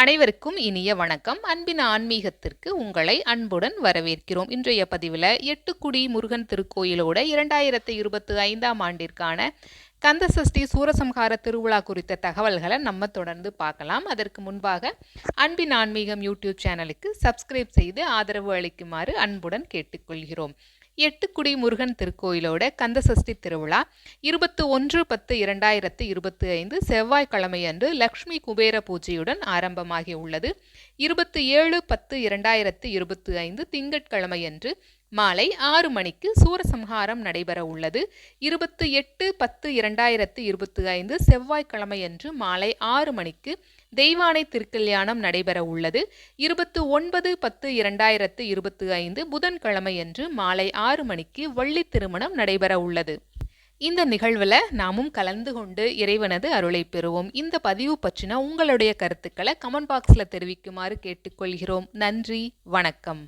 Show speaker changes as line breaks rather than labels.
அனைவருக்கும் இனிய வணக்கம். அன்பின் ஆன்மீகத்திற்கு உங்களை அன்புடன் வரவேற்கிறோம். இன்றைய பதிவில் எட்டுக்குடி முருகன் திருக்கோயிலோட இரண்டாயிரத்தி இருபத்தி ஐந்தாம் ஆண்டிற்கான கந்தசஷ்டி சூரசம்ஹார திருவிழா குறித்த தகவல்களை நம்ம தொடர்ந்து பார்க்கலாம். அதற்கு முன்பாக அன்பின் ஆன்மீகம் யூடியூப் சேனலுக்கு சப்ஸ்கிரைப் செய்து ஆதரவு அளிக்குமாறு அன்புடன் கேட்டுக்கொள்கிறோம். எட்டுக்குடி முருகன் திருக்கோயிலோட கந்தசஷ்டி திருவிழா இருபத்தி ஒன்று பத்து இரண்டாயிரத்து இருபத்தி ஐந்து செவ்வாய்க்கிழமை அன்று லக்ஷ்மி குபேர பூஜையுடன் ஆரம்பமாகி உள்ளது. இருபத்தி ஏழு பத்து இரண்டாயிரத்து இருபத்தி ஐந்து திங்கட்கிழமையன்று மாலை ஆறு மணிக்கு சூரசம்ஹாரம் நடைபெற உள்ளது. இருபத்தி எட்டு பத்து இரண்டாயிரத்து இருபத்தி ஐந்து செவ்வாய்க்கிழமையன்று மாலை ஆறு மணிக்கு தெய்வானை திருக்கல்யாணம் நடைபெற உள்ளது. இருபத்து ஒன்பது பத்து இரண்டாயிரத்து இருபத்தி ஐந்து புதன்கிழமையன்று மாலை ஆறு மணிக்கு வள்ளி திருமணம் நடைபெற உள்ளது. இந்த நிகழ்வில் நாமும் கலந்து கொண்டு இறைவனது அருளை பெறுவோம். இந்த பதிவு பற்றின உங்களுடைய கருத்துக்களை கமெண்ட் பாக்ஸில் தெரிவிக்குமாறு கேட்டுக்கொள்கிறோம். நன்றி வணக்கம்.